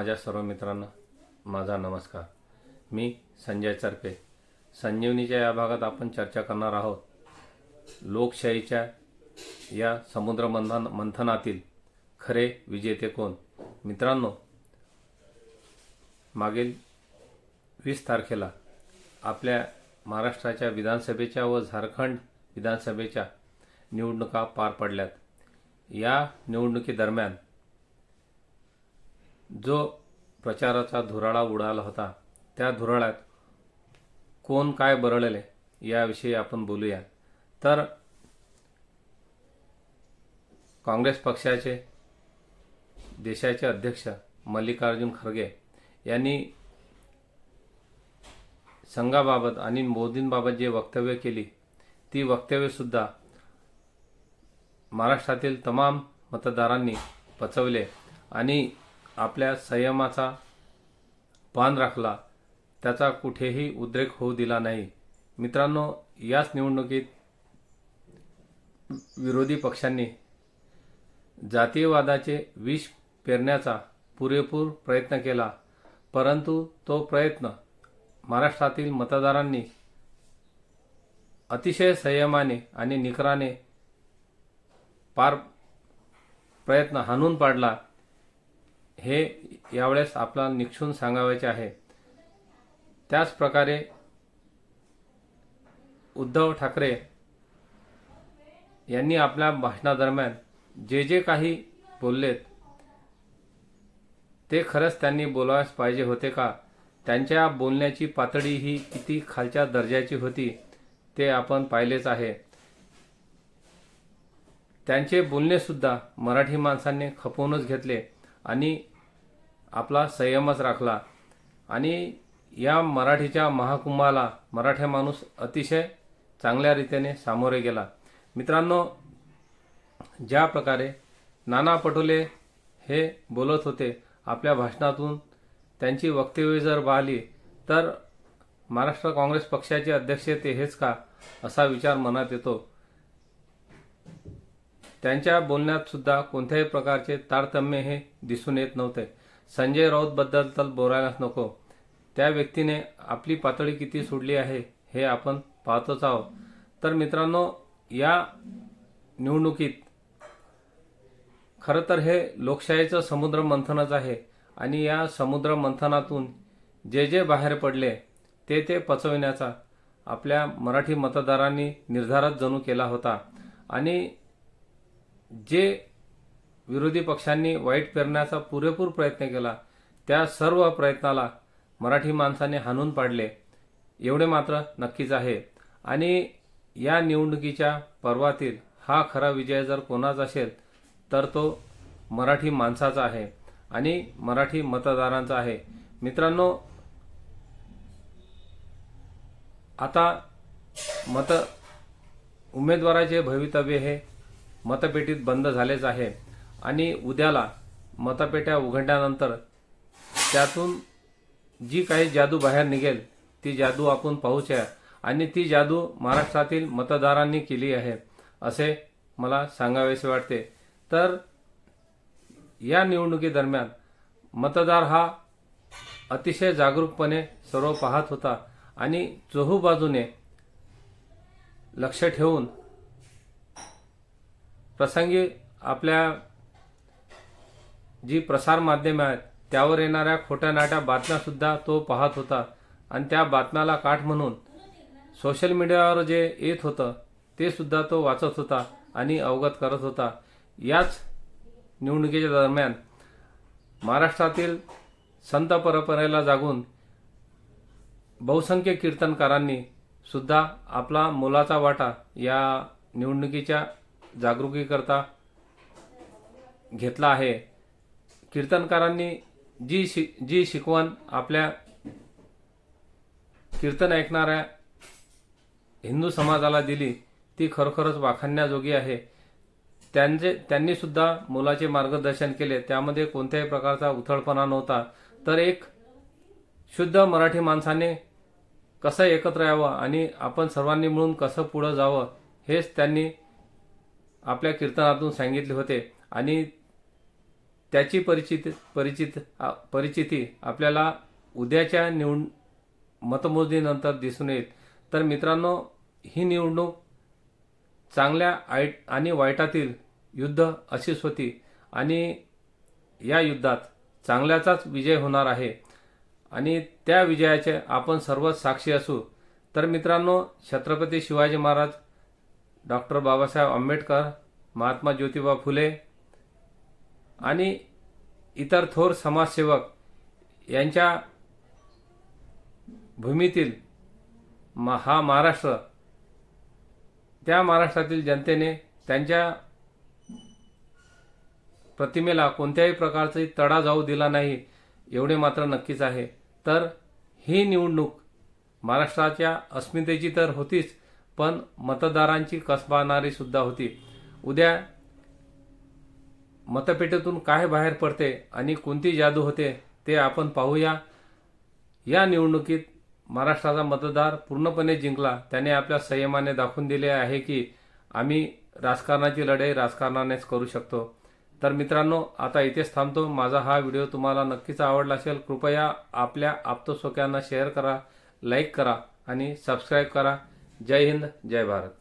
माझ्या सर्व मित्रांना माझा नमस्कार. मी संजय चरपे संजीवनीच्या या भागात आपण चर्चा करणार आहोत. लोकशाहीच्या या समुद्र मंथन मंथनातील खरे विजेते कोण? मित्रांनो मागील वीस तारखेला आपल्या महाराष्ट्राच्या विधानसभेच्या व झारखंड विधानसभेच्या निवडणुका पार पडल्यात. या निवडणुकीदरम्यान जो प्रचाराचा धुराळा उडाला होता त्या धुराळ्यात कोण काय बरळले याविषयी आपण बोलूया. तर काँग्रेस पक्षाचे देशाचे अध्यक्ष मल्लिकार्जुन खरगे यांनी संघाबाबत आणि मोदींबाबत जे वक्तव्य केली ती वक्तव्यसुद्धा महाराष्ट्रातील तमाम मतदारांनी पचवले आणि आपल्या संयमाचा पान राखला त्याचा कुठेही उद्रेक होऊ दिला नाही. मित्रांनो याच निवडणुकीत विरोधी पक्षांनी जातीयवादाचे विष पेरण्याचा पुरेपूर प्रयत्न केला परंतु तो प्रयत्न महाराष्ट्रातील मतदारांनी अतिशय संयमाने आणि निकराने पार प्रयत्न हाणून पाडला. हे यावेळेस आपला निक्षून सांगावायचे आहे. त्याच प्रकारे उद्धव ठाकरे यांनी आपल्या भाषणादरम्यान जे जे काही बोललेत ते खरंच त्यांनी बोलावयास पाहिजे होते का? त्यांच्या बोलण्याची पातळी ही किती खालच्या दर्जाची होती ते आपण पाहिलेच आहे. त्यांचे बोलणे सुद्धा मराठी माणसांनी खपवूनच घेतले आणि आपला संयमच राखला. आणि या मराठीच्या महाकुंभाला मराठा माणूस अतिशय चांगल्या रीतीने सामोरे गेला. मित्रांनो ज्या प्रकारे नाना पटोले हे बोलत होते आपल्या भाषणातून त्यांची वक्तव्य जर पाहिली तर महाराष्ट्र काँग्रेस पक्षाचे अध्यक्ष ते हेच का असा विचार मनात येतो. त्यांच्या बोलण्यात सुद्धा कोणत्याही प्रकारचे तारतम्य हे दिसून येत नव्हते. संजय राऊत बद्दल तर बोलायलाच नको. त्या व्यक्तीने आपली पातळी किती सोडली आहे हे आपण पाहतोच आहोत. तर मित्रांनो या निवडणुकीत खरं तर हे लोकशाहीचं समुद्र मंथनच आहे आणि या समुद्र मंथनातून जे जे बाहेर पडले ते ते पचविण्याचा आपल्या मराठी मतदारांनी निर्धारच जणू केला होता. आणि जे विरोधी पक्षांनी वाईट पेरण्याचा पुरेपूर प्रयत्न केला. त्या सर्व प्रयत्नाला मराठी माणसाने हाणून पाडले. एवढे मात्र नक्कीच आहे. आणि या निवडणुकीच्या पर्वातील हा खरा विजय जर कोणाचा असेल तर तो मराठी माणसाचा आहे आणि मराठी मतदारांचा आहे. मित्रांनो आता मत उमेदवाराचे भवितव्य हे मतपेटीत बंद झालेच आहे. आणि उद्याला मतपेट्या उघडल्यानंतर त्यातून जी काही जादू बाहेर निघेल ती जादू आपण पाहूच्या आणि ती जादू महाराष्ट्रातील मतदारांनी केली आहे असे मला सांगावेसे वाटते. तर या निवडणुकीदरम्यान मतदार हा अतिशय जागरूकपणे सर्व पाहत होता आणि चोहू बाजूने लक्ष ठेवून प्रसंगी आपल्या जी प्रसारमाध्यमे आहेत त्यावर येणाऱ्या खोट्या नाट्या बातम्यासुद्धा तो पाहत होता. आणि त्या बातम्याला काठ म्हणून सोशल मीडियावर जे येत होतं ते सुद्धा तो वाचत होता आणि अवगत करत होता. याच निवडणुकीच्या दरम्यान महाराष्ट्रातील संत परंपरेला जागून बहुसंख्य कीर्तनकारांनी सुद्धा आपला मोलाचा वाटा या निवडणुकीच्या जागृतीकरता घेतला आहे. कीर्तनकारांनी जी शि जी शिकवण आपल्या कीर्तन ऐकणाऱ्या हिंदू समाजाला दिली ती खरोखरच वाखाणण्याजोगी आहे. त्यांचे त्यांनीसुद्धा मुलाचे मार्गदर्शन केले. त्यामध्ये कोणत्याही प्रकारचा उथळपणा नव्हता. तर एक शुद्ध मराठी माणसाने कसं एकत्र यावं आणि आपण सर्वांनी मिळून कसं पुढं जावं हेच त्यांनी आपल्या कीर्तनातून सांगितले होते. आणि त्याची परिचित परिचित परिचिती आपल्याला उद्याच्या निवड मतमोजणीनंतर दिसून येईल. तर मित्रांनो ही निवडणूक चांगल्या आईट आणि वाईटातील युद्ध अशीच होती आणि या युद्धात चांगल्याचाच विजय होणार आहे. आणि त्या विजयाचे आपण सर्व साक्षी असू. तर मित्रांनो छत्रपती शिवाजी महाराज डॉक्टर बाबासाहेब आंबेडकर महात्मा ज्योतिबा फुले आणि इतर थोर समाजसेवक यांच्या भूमीतील मा- हा महाराष्ट्र त्या महाराष्ट्रातील जनतेने त्यांच्या प्रतिमेला कोणत्याही प्रकारचा तडा जाऊ दिला नाही एवढे मात्र नक्कीच आहे. तर ही निवडणूक महाराष्ट्राच्या अस्मितेची तर होतीच पण मतदारांची कसबानारी सुद्धा होती. उद्या मतपेटीतून काय बाहेर पडते आणि कोणती जादू होते ते आपण पाहूया. या निवडणुकीत महाराष्ट्राचा मतदार पूर्णपणे जिंकला. त्याने आपल्या संयमाने दाखवून दिले आहे की आम्ही राजकारणाची लढाई राजकारणानेच करू शकतो. तर मित्रांनो आता इथेच थांबतो. माझा हा व्हिडिओ तुम्हाला नक्कीच आवडला असेल. कृपया आपल्या आप्तसोक्यांना शेअर करा लाईक करा आणि सबस्क्राईब करा. जय हिंद जय भारत.